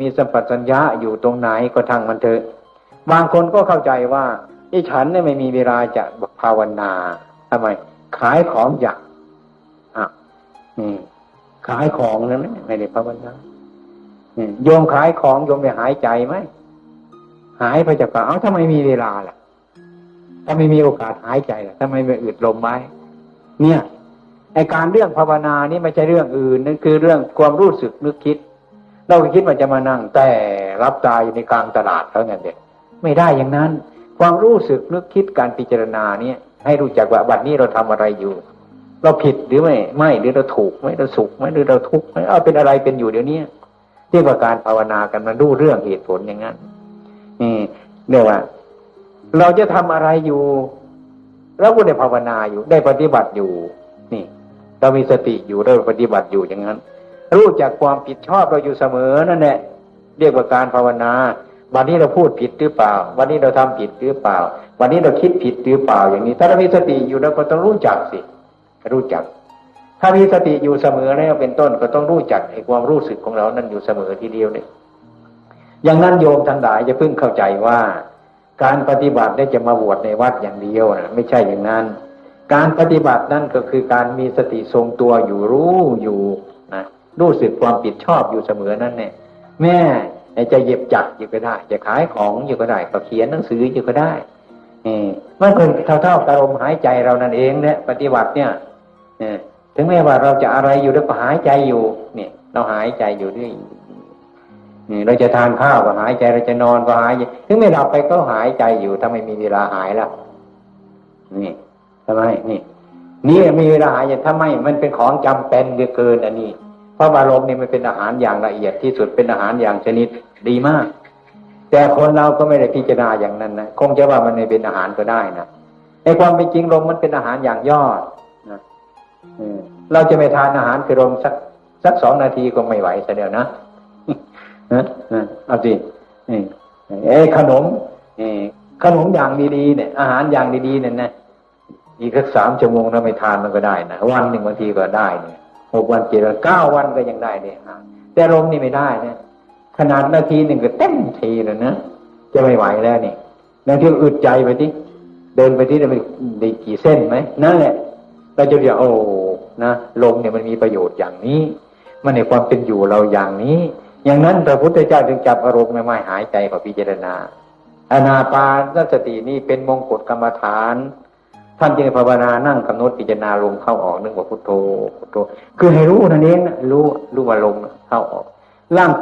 มีสัมปชัญญะอยู่ตรงไหนก็ทางมันเถอะ บางคนก็เข้าใจว่าไอ้ฉันเนี่ยไม่มีเวลาจะภาวนาทำไม ขายของอยากอะนี่ขายของนั้นไม่ได้ภาวนาโยมขายของโยมไปหายใจไหมหายไปจากปาเอ้าทำไมมีเวลาล่ะถ้าไม่มีโอกาสหายใจล่ะทำไมไม่อึดลมไว้เนี่ยไอการเรื่องภาวนานี่ไม่ใช่เรื่องอื่นนั่นคือเรื่องความรู้สึกนึกคิด เราคิดว่าจะมานั่งแต่รับตาอยู่ในกลางตลาดเท่านั้นเด็ไม่ได้อย่างนั้น ความรู้สึกนึกคิดการพิจารณาเนี่ยให้รู้จักว่าบัดนี้เราทำอะไรอยู่ เราผิดหรือไม่ไม่หรือเราถูกไหมเราสุขไหมหรือเราทุกข์ไหมเอาเป็นอะไรเป็นอยู่เดี๋ยวนี้เรียกว่าการภาวนากันมาดูเรื่องเหตุผลอย่างนั้นนี่เรียกว่า เราจะทำอะไรอยู่เราก็ได้ภาวนาอยู่ได้ปฏิบัติอยู่ นี่ เรามีสติอยู่เราปฏิบัติอยู่อย่างนั้น รู้จักความผิดชอบเราอยู่เสมอนั่นแหละเรียกว่าการภาวนา วันนี้เราพูดผิดหรือเปล่า วันนี้เราทำผิดหรือเปล่า วันนี้เราคิดผิดหรือเปล่าอย่างนี้ ถ้าเรามีสติอยู่เราก็ต้องรู้จักสิ รู้จัก ถ้ามีสติอยู่เสมอแล้วเป็นต้นก็ต้องรู้จักไอ้ความรู้สึกของเรานั้นอยู่เสมอทีเดียวเนี่ยอย่างนั้นโยมทั้งหลายจะเพิ่งเข้าใจว่า การปฏิบัติได้จะมาบวชในวัดอย่างเดียวนะไม่ใช่อย่างนั้น การปฏิบัตินั่นก็คือการมีสติทรงตัวอยู่รู้อยู่นะ รู้สึกความผิดชอบอยู่เสมอนั่นเนี่ยแม่จะเย็บจักรอยู่ก็ได้ จะขายของอยู่ก็ได้ก็เขียนหนังสืออยู่ก็ได้นี่มันเป็นเท่าๆกับลมหายใจเรานั่นเองเนี่ยปฏิบัติเนี่ยถึงแม้ว่าเราจะอะไรอยู่แล้วก็หายใจอยู่เนี่ยเราหายใจอยู่ด้วยเราจะทานข้าวก็หายใจเราจะนอนก็หายใจถึงไม่หลับไปก็หายใจอยู่ถ้าไม่มีเวลาหายละนี่ทำไมนี่ นี่มีเวลาหายใจถ้าไมมันเป็นของจำเป็นเหลือเกินอันนี้ พราะอารมณ์นี่มันเป็นอาหารอย่างละเอียดที่สุดเป็นอาหารอย่างชนิดดีมาก แต่คนเราก็ไม่ได้พิจารณาอย่างนั้นนะคงจะว่ามันไม่เป็นอาหารก็ได้นะในความเป็นจริงลมมันเป็นอาหารอย่างยอดนะเราจะไม่ทานอาหารคือลมสักสักสองนาทีก็ไม่ไหวเสียเดียวนะนะเอาสิเอ้ขนมขนมอย่างดีๆเนี่ย อาหารอย่างดีๆเนี่ยนะอีกสักสามชั่วโมงถ้าไม่ทานมันก็ได้นะวันหนึ่งบางทีก็ได้เนี่ย หกวันเจ็ดวันเก้าวันก็ยังได้เนี่ยอะแต่ลมนี่ไม่ได้นะขนาดนาทีหนึ่งก็เต็มทีแล้วนะจะไม่ไหวแล้วนี่บางทีอึดใจไปที่เดินไปที่ได้ไปได้กี่เส้นไหมนั่นแหละเราจะเรียกโอ้นะลมเนี่ยมันมีประโยชน์อย่างนี้ มันในความเป็นอยู่เราอย่างนี้ อย่างนั้นพระพุทธเจ้าจึงจับอารมณ์ไม่ไม่หายใจขอพิจารณาอนาปานสตินี่เป็นมงกุฎกรรมฐาน ท่านจึงภาวนานั่งกำหนดพิจารณาลมเข้าออกนึกว่าพุทโธพุทโธ คือให้รู้นั่นเองนะรู้รู้ว่าลมเข้าออกร่างกาย